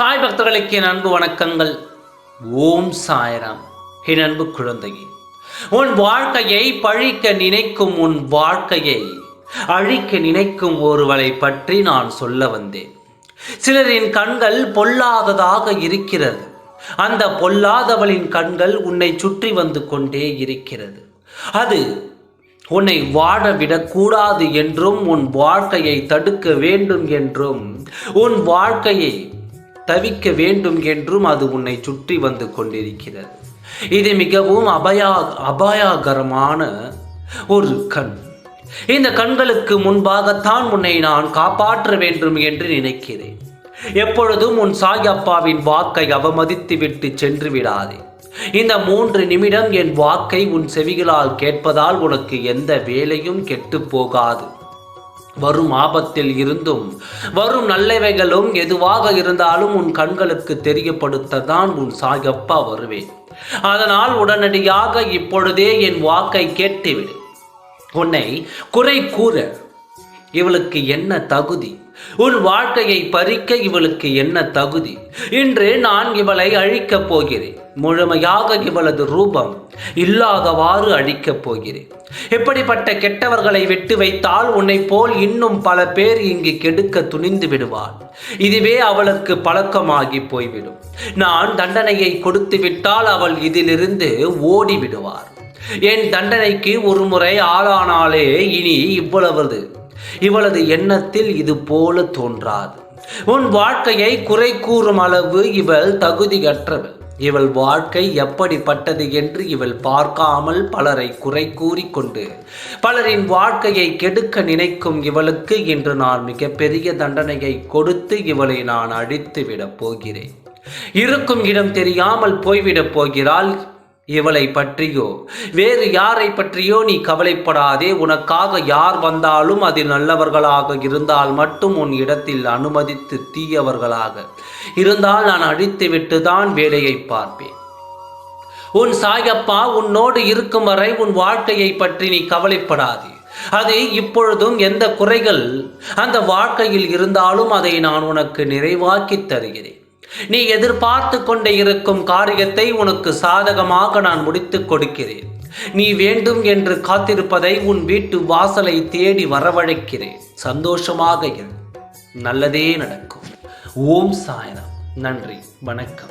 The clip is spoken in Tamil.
சாய் பக்தர்களுக்கு என் அன்பு வணக்கங்கள். ஓம் சாய்ராம். என் அன்பு குழந்தையே உன் வாழ்க்கையை பழிக்க நினைக்கும் உன் வாழ்க்கையை அழிக்க நினைக்கும் ஒருவளை பற்றி நான் சொல்ல வந்தேன். சிலரின் கண்கள் பொல்லாததாக இருக்கிறது. அந்த பொல்லாதவளின் கண்கள் உன்னை சுற்றி வந்து கொண்டே இருக்கிறது. அது உன்னை வாழ விடக்கூடாது என்றும் உன் வாழ்க்கையை தடுக்க வேண்டும் என்றும் உன் வாழ்க்கையை தவிக்க வேண்டும் என்றும் அது உன்னை சுற்றி வந்து கொண்டிருக்கிறது. இது மிகவும் அபயா அபாயகரமான ஒரு கண். இந்த கண்களுக்கு முன்பாகத்தான் உன்னை நான் காப்பாற்ற வேண்டும் என்று நினைக்கிறேன். எப்பொழுதும் உன் சாயப்பாவின் வாக்கை அவமதித்து விட்டு சென்று விடாதே. இந்த மூன்று நிமிடம் என் வாக்கை உன் செவிகளால் கேட்பதால் உனக்கு எந்த வேலையும் கெட்டு போகாது. வரும் ஆபத்தில் இருந்தும் வரும் நல்லவைகளும் எதுவாக இருந்தாலும் உன் கண்களுக்கு தெரியப்படுத்த தான் உன் சாயப்பா வருவேன். அதனால் உடனடியாக இப்பொழுதே என் வாக்கை கேட்டுவிடு. உன்னை குறை கூற இவளுக்கு என்ன தகுதி? உன் வாழ்க்கையை பறிக்க இவளுக்கு என்ன தகுதி? இன்று நான் இவளை அழிக்கப் போகிறேன். முழுமையாக இவளது ரூபம் இல்லாதவாறு அழிக்கப் போகிறேன். எப்படிப்பட்ட கெட்டவர்களை விட்டு வைத்தால் உன்னை போல் இன்னும் பல பேர் இங்கு கெடுக்க துணிந்து விடுவாள். இதுவே அவளுக்கு பழக்கமாகி போய்விடும். நான் தண்டனையை கொடுத்து விட்டால் அவள் இதிலிருந்து ஓடி விடுவார். என் தண்டனைக்கு ஒரு முறை ஆளானாலே இனி இவ்வளவு இவளது எண்ணத்தில் இது போல தோன்றாது. உன் வாழ்க்கையை குறை கூறும் அளவு இவள் தகுதியற்றவள். இவள் வாழ்க்கை எப்படிப்பட்டது என்று இவள் பார்க்காமல் பலரை குறை கூறிக்கொண்டு பலரின் வாழ்க்கையை கெடுக்க நினைக்கும் இவளுக்கு இன்று நான் மிகப்பெரிய தண்டனையை கொடுத்து இவளை நான் அழித்து விடப் போகிறேன். இருக்கும் இடம் தெரியாமல் போய்விடப் போகிறாள். இவளை பற்றியோ? வேறு யாரை பற்றியோ நீ கவலைப்படாதே. உனக்காக யார் வந்தாலும் அதில் நல்லவர்களாக இருந்தால் மட்டும் உன் இடத்தில் அனுமதித்து தீயவர்களாக இருந்தால் நான் அழித்துவிட்டு தான் வேலையை பார்ப்பேன். உன் சாயப்பா உன்னோடு இருக்கும் வரை உன் வாழ்க்கையை பற்றி நீ கவலைப்படாதே. அது இப்பொழுதும் எந்த குறைகள் அந்த வாழ்க்கையில் இருந்தாலும் அதை நான் உனக்கு நிறைவாக்கி தருகிறேன். நீ எதிர்பார்த்து கொண்டே இருக்கும் காரியத்தை உனக்கு சாதகமாக நான் முடித்துக் கொடுக்கிறேன். நீ வேண்டும் என்று காத்திருப்பதை உன் வீட்டு வாசலை தேடி வரவழைக்கிறேன். சந்தோஷமாக இரு. நல்லதே நடக்கும். ஓம் சாயனம் நன்றி. வணக்கம்.